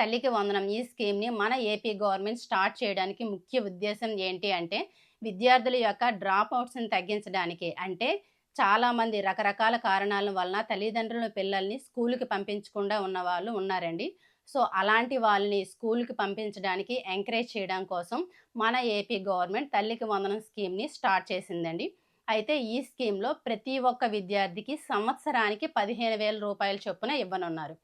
తల్లికి వందనం. ఈ స్కీమ్ని మన ఏపీ గవర్నమెంట్ స్టార్ట్ చేయడానికి ముఖ్య ఉద్దేశం ఏంటి అంటే విద్యార్థుల యొక్క డ్రాప్ అవుట్స్ని తగ్గించడానికి. అంటే చాలామంది రకరకాల కారణాల వలన తల్లిదండ్రుల పిల్లల్ని స్కూల్కి పంపించకుండా ఉన్న వాళ్ళు ఉన్నారండి. సో అలాంటి వాళ్ళని స్కూల్కి పంపించడానికి ఎంకరేజ్ చేయడం కోసం మన ఏపీ గవర్నమెంట్ తల్లికి వందనం స్కీమ్ని స్టార్ట్ చేసిందండి. అయితే ఈ స్కీమ్లో ప్రతి ఒక్క విద్యార్థికి సంవత్సరానికి పదిహేను వేల రూపాయల చొప్పున ఇవ్వనున్నారు.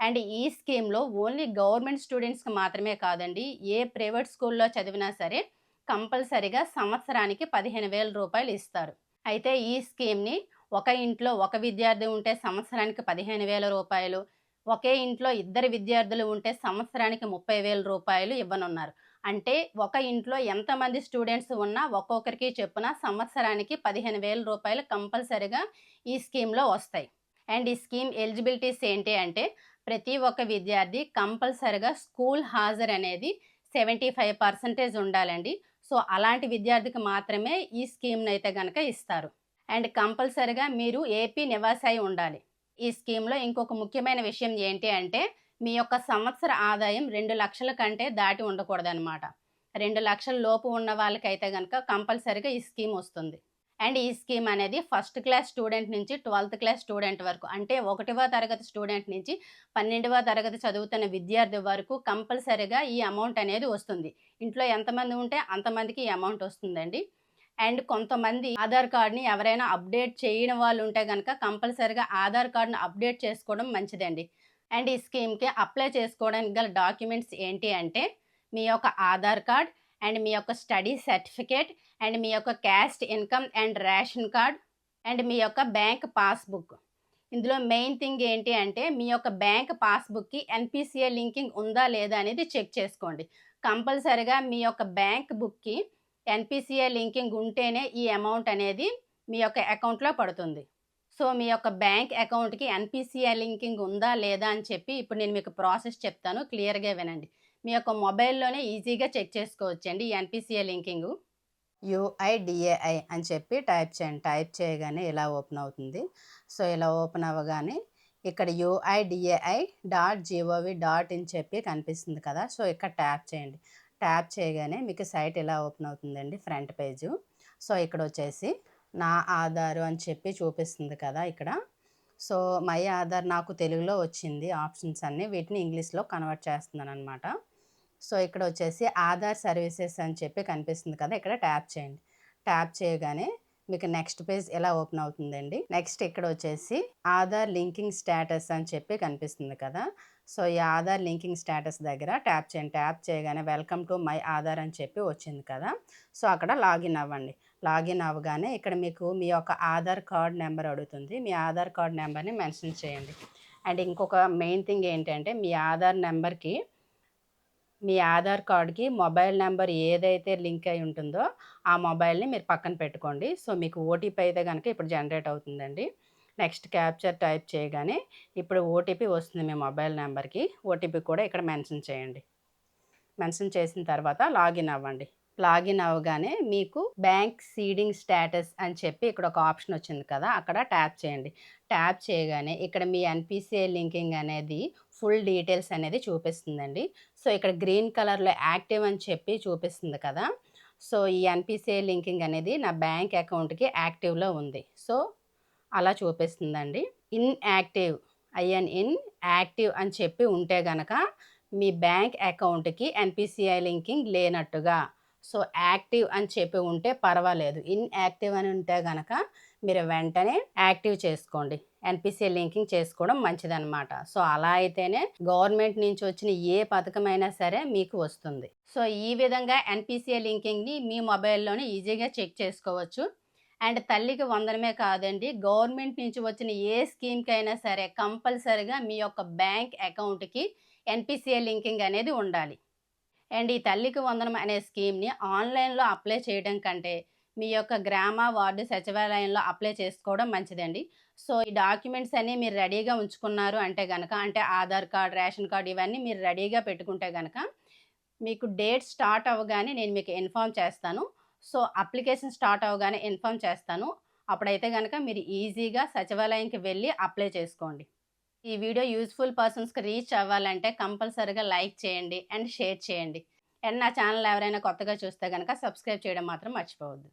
అండ్ ఈ స్కీమ్లో ఓన్లీ గవర్నమెంట్ స్టూడెంట్స్కి మాత్రమే కాదండి ఏ ప్రైవేట్ స్కూల్లో చదివినా సరే కంపల్సరిగా సంవత్సరానికి పదిహేను వేల రూపాయలు ఇస్తారు. అయితే ఈ స్కీమ్ని ఒక ఇంట్లో ఒక విద్యార్థి ఉంటే సంవత్సరానికి పదిహేను వేల రూపాయలు ఒకే ఇంట్లో ఇద్దరు విద్యార్థులు ఉంటే సంవత్సరానికి ముప్పై వేల రూపాయలు ఇవ్వనున్నారు. అంటే ఒక ఇంట్లో ఎంతమంది స్టూడెంట్స్ ఉన్నా ఒక్కొక్కరికి చెప్పున సంవత్సరానికి పదిహేను వేల రూపాయలు కంపల్సరిగా ఈ స్కీమ్లో వస్తాయి. అండ్ ఈ స్కీమ్ ఎలిజిబిలిటీస్ ఏంటి అంటే ప్రతి ఒక్క విద్యార్థి కంపల్సరిగా స్కూల్ హాజరు అనేది సెవెంటీ ఫైవ్ పర్సెంటేజ్ ఉండాలండి. సో అలాంటి విద్యార్థికి మాత్రమే ఈ స్కీమ్ను అయితే కనుక ఇస్తారు. అండ్ కంపల్సరిగా మీరు ఏపీ నివాసాయి ఉండాలి. ఈ స్కీమ్లో ఇంకొక ముఖ్యమైన విషయం ఏంటి అంటే మీ యొక్క సంవత్సర ఆదాయం రెండు లక్షల కంటే దాటి ఉండకూడదనమాట రెండు లక్షల లోపు ఉన్న వాళ్ళకైతే కనుక కంపల్సరిగా ఈ స్కీమ్ వస్తుంది. అండ్ ఈ స్కీమ్ అనేది ఫస్ట్ క్లాస్ స్టూడెంట్ నుంచి ట్వెల్త్ క్లాస్ స్టూడెంట్ వరకు అంటే ఒకటివ తరగతి స్టూడెంట్ నుంచి పన్నెండవ తరగతి చదువుతున్న విద్యార్థి వరకు కంపల్సరిగా ఈ అమౌంట్ అనేది వస్తుంది. ఇంట్లో ఎంతమంది ఉంటే అంతమందికి ఈ అమౌంట్ వస్తుందండి. అండ్ కొంతమంది ఆధార్ కార్డ్ని ఎవరైనా అప్డేట్ చేయని వాళ్ళు ఉంటే కనుక కంపల్సరిగా ఆధార్ కార్డ్ని అప్డేట్ చేసుకోవడం మంచిదండి. అండ్ ఈ స్కీమ్కి అప్లై చేసుకోవడానికి గల డాక్యుమెంట్స్ ఏంటి అంటే మీ యొక్క ఆధార్ కార్డ్ అండ్ మీ యొక్క స్టడీ సర్టిఫికేట్ అండ్ మీ యొక్క caste income and ration card and మీ యొక్క బ్యాంక్ పాస్బుక్. ఇందులో మెయిన్ థింగ్ ఏంటి అంటే మీ యొక్క బ్యాంక్ పాస్బుక్కి ఎన్పిసిఐ లింకింగ్ ఉందా లేదా అనేది చెక్ చేసుకోండి. కంపల్సరిగా మీ యొక్క బ్యాంక్ బుక్కి ఎన్పిసిఐ లింకింగ్ ఉంటేనే ఈ అమౌంట్ అనేది మీ యొక్క అకౌంట్లో పడుతుంది. సో మీ యొక్క బ్యాంక్ అకౌంట్కి ఎన్పిసిఐ లింకింగ్ ఉందా లేదా అని చెప్పి ఇప్పుడు నేను మీకు ప్రాసెస్ చెప్తాను. క్లియర్గా వినండి. మీ యొక్క మొబైల్లోనే ఈజీగా చెక్ చేసుకోవచ్చండి ఈ ఎన్పిసిఏ లింకింగ్? యుఐడిఏఐ అని చెప్పి టైప్ చేయండి టైప్ చేయగానే ఇలా ఓపెన్ అవుతుంది. సో ఇలా ఓపెన్ అవ్వగానే ఇక్కడ UIDAI dot G O V dot in చెప్పి కనిపిస్తుంది కదా సో ఇక్కడ ట్యాప్ చేయండి. ట్యాప్ చేయగానే మీకు సైట్ ఇలా ఓపెన్ అవుతుందండి ఫ్రంట్ పేజు. సో ఇక్కడ వచ్చేసి నా ఆధారు అని చెప్పి చూపిస్తుంది కదా ఇక్కడ. సో మై ఆధార్ నాకు తెలుగులో వచ్చింది ఆప్షన్స్ అన్నీ వీటిని ఇంగ్లీష్లో కన్వర్ట్ చేస్తున్నాను అనమాట సో ఇక్కడ వచ్చేసి ఆధార్ సర్వీసెస్ అని చెప్పి కనిపిస్తుంది కదా! ఇక్కడ ట్యాప్ చేయండి. ట్యాప్ చేయగానే మీకు నెక్స్ట్ పేజ్ ఎలా ఓపెన్ అవుతుందండి? నెక్స్ట్ ఇక్కడ వచ్చేసి ఆధార్ లింకింగ్ స్టేటస్ అని చెప్పి కనిపిస్తుంది కదా! సో ఈ ఆధార్ లింకింగ్ స్టేటస్ దగ్గర ట్యాప్ చేయండి. ట్యాప్ చేయగానే వెల్కమ్ టు మై ఆధార్ అని చెప్పి వచ్చింది కదా! సో అక్కడ లాగిన్ అవ్వండి. లాగిన్ అవ్వగానే ఇక్కడ మీకు మీ యొక్క ఆధార్ కార్డ్ నెంబర్ అడుగుతుంది. మీ ఆధార్ కార్డ్ నెంబర్ని మెన్షన్ చేయండి. అండ్ ఇంకొక మెయిన్ థింగ్ ఏంటంటే మీ ఆధార్ నెంబర్కి మీ ఆధార్ కార్డ్కి మొబైల్ నెంబర్ ఏదైతే లింక్ అయి ఉంటుందో ఆ మొబైల్ని మీరు పక్కన పెట్టుకోండి. సో మీకు ఓటీపీ అయితే కనుక ఇప్పుడు జనరేట్ అవుతుందండి. నెక్స్ట్ క్యాప్చర్ టైప్ చేయగానే ఇప్పుడు ఓటీపీ వస్తుంది మీ మొబైల్ నెంబర్కి. ఓటీపీ కూడా ఇక్కడ మెన్షన్ చేయండి. మెన్షన్ చేసిన తర్వాత లాగిన్ అవ్వండి. లాగిన్ అవ్వగానే మీకు బ్యాంక్ సీడింగ్ స్టేటస్ అని చెప్పి ఇక్కడ ఒక ఆప్షన్ వచ్చింది కదా అక్కడ ట్యాప్ చేయండి. ట్యాప్ చేయగానే ఇక్కడ మీ ఎన్పిసిఐ లింకింగ్ అనేది ఫుల్ డీటెయిల్స్ అనేది చూపిస్తుందండి. సో ఇక్కడ గ్రీన్ కలర్లో యాక్టివ్ అని చెప్పి చూపిస్తుంది కదా! సో ఈ ఎన్పిసిఐ లింకింగ్ అనేది నా బ్యాంక్ అకౌంట్కి యాక్టివ్లో ఉంది. సో అలా చూపిస్తుందండి. In active IN in active అని చెప్పి ఉంటే గనక మీ బ్యాంక్ అకౌంట్కి ఎన్పిసిఐ లింకింగ్ లేనట్టుగా. సో యాక్టివ్ అని చెప్పి ఉంటే పర్వాలేదు. ఇన్ యాక్టివ్ అని ఉంటే కనుక మీరు వెంటనే యాక్టివ్ చేసుకోండి. ఎన్పిసిఐ లింకింగ్ చేసుకోవడం మంచిదన్నమాట. సో అలా అయితేనే గవర్నమెంట్ నుంచి వచ్చిన ఏ పథకమైనా సరే మీకు వస్తుంది. సో ఈ విధంగా ఎన్పిసిఐ లింకింగ్ని మీ మొబైల్లోనే ఈజీగా చెక్ చేసుకోవచ్చు. అండ్ తల్లికి వందనమే కాదండి గవర్నమెంట్ నుంచి వచ్చిన ఏ స్కీమ్కి అయినా సరే కంపల్సరిగా మీ యొక్క బ్యాంక్ అకౌంట్కి ఎన్పిసిఐ లింకింగ్ అనేది ఉండాలి. అండ్ ఈ తల్లికి వందనం అనే స్కీమ్ని ఆన్లైన్లో అప్లై చేయడం కంటే మీ యొక్క గ్రామ వార్డు సచివాలయంలో అప్లై చేసుకోవడం మంచిదండి. సో ఈ డాక్యుమెంట్స్ అన్నీ మీరు రెడీగా ఉంచుకున్నారు అంటే కనుక అంటే ఆధార్ కార్డ్ రేషన్ కార్డ్ ఇవన్నీ మీరు రెడీగా పెట్టుకుంటే కనుక మీకు డేట్ స్టార్ట్ అవ్వగానే నేను మీకు ఇన్ఫామ్ చేస్తాను. సో అప్లికేషన్ స్టార్ట్ అవ్వగానే ఇన్ఫామ్ చేస్తాను. అప్పుడైతే కనుక మీరు ఈజీగా సచివాలయంకి వెళ్ళి అప్లై చేసుకోండి. ఈ వీడియో యూస్ఫుల్ పర్సన్స్కి రీచ్ అవ్వాలంటే కంపల్సరీగా లైక్ చేయండి అండ్ షేర్ చేయండి. అండ్ నా ఛానల్ ఎవరైనా కొత్తగా చూస్తే కనుక సబ్స్క్రైబ్ చేయడం మాత్రం మర్చిపోవద్దు.